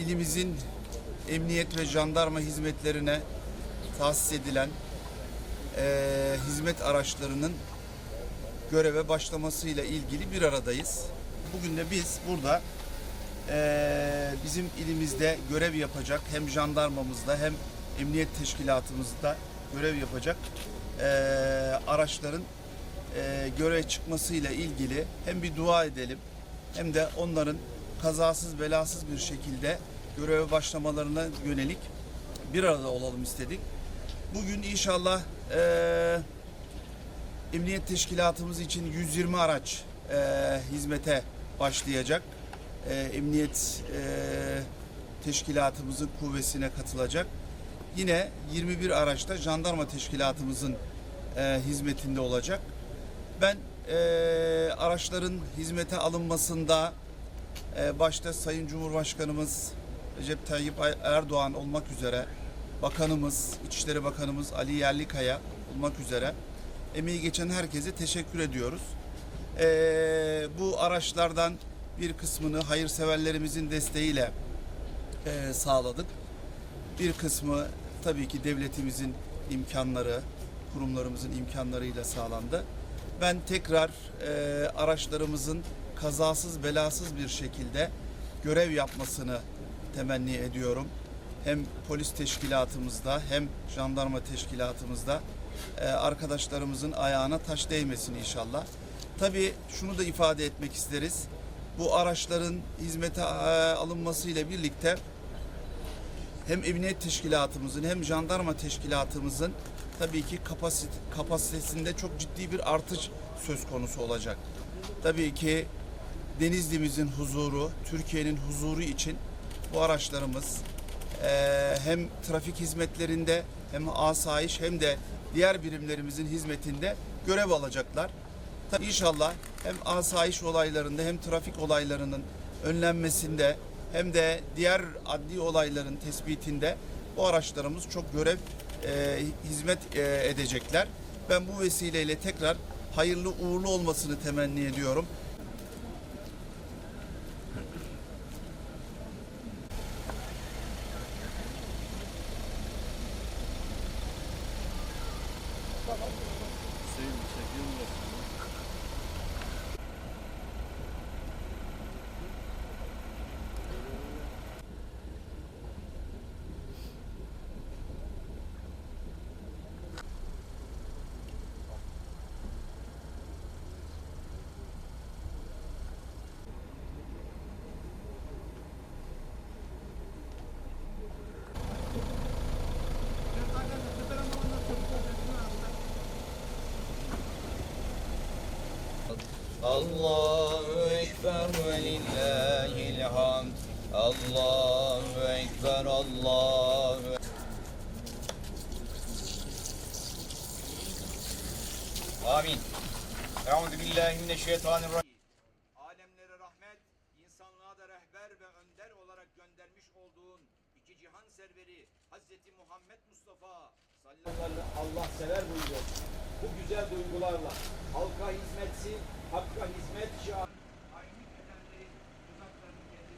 ilimizin emniyet ve jandarma hizmetlerine tahsis edilen eee, hizmet araçlarının göreve başlamasıyla ilgili bir aradayız. Bugün de biz burada eee, bizim ilimizde görev yapacak hem jandarmamızda hem emniyet teşkilatımızda görev yapacak eee, araçların eee göreve çıkmasıyla ilgili hem bir dua edelim hem de onların kazasız belasız bir şekilde göreve başlamalarına yönelik bir arada olalım istedik. Bugün inşallah eee Emniyet Teşkilatımız için 120 araç e, hizmete başlayacak. E, emniyet e, Teşkilatımızın kuvvesine katılacak. Yine 21 araçta jandarma teşkilatımızın e, hizmetinde olacak. Ben e, araçların hizmete alınmasında e, başta Sayın Cumhurbaşkanımız Recep Tayyip Erdoğan olmak üzere Bakanımız, İçişleri Bakanımız Ali Yerlikaya olmak üzere emeği geçen herkese teşekkür ediyoruz. Ee, bu araçlardan bir kısmını hayırseverlerimizin desteğiyle e, sağladık. Bir kısmı tabii ki devletimizin imkanları, kurumlarımızın imkanlarıyla sağlandı. Ben tekrar e, araçlarımızın kazasız belasız bir şekilde görev yapmasını temenni ediyorum. Hem polis teşkilatımızda hem jandarma teşkilatımızda e, arkadaşlarımızın ayağına taş değmesin inşallah. Tabii şunu da ifade etmek isteriz. Bu araçların hizmete e, alınmasıyla birlikte hem emniyet teşkilatımızın hem jandarma teşkilatımızın tabii ki kapasit kapasitesinde çok ciddi bir artış söz konusu olacak. Tabii ki Denizli'mizin huzuru, Türkiye'nin huzuru için bu araçlarımız eee, hem trafik hizmetlerinde hem asayiş hem de diğer birimlerimizin hizmetinde görev alacaklar. Tabii inşallah hem asayiş olaylarında hem trafik olaylarının önlenmesinde hem de diğer adli olayların tespitinde bu araçlarımız çok görev e, hizmet e, edecekler. Ben bu vesileyle tekrar hayırlı uğurlu olmasını temenni ediyorum. Allahu Ekber ve lillahil hamd. Allahu Ekber, Allahu Amin. Euzu billahi mineşşeytanirracim. Alemlere rahmet, insanlığa da rehber ve önder olarak göndermiş olduğun iki cihan serveri Hazreti Muhammed Mustafa sallallahu aleyhi ve sellem Allah sever buyuruyor. Bu güzel duygularla halka hizmetsin, hakka hizmet şiar. Hainlik edenleri tuzaklarını kendi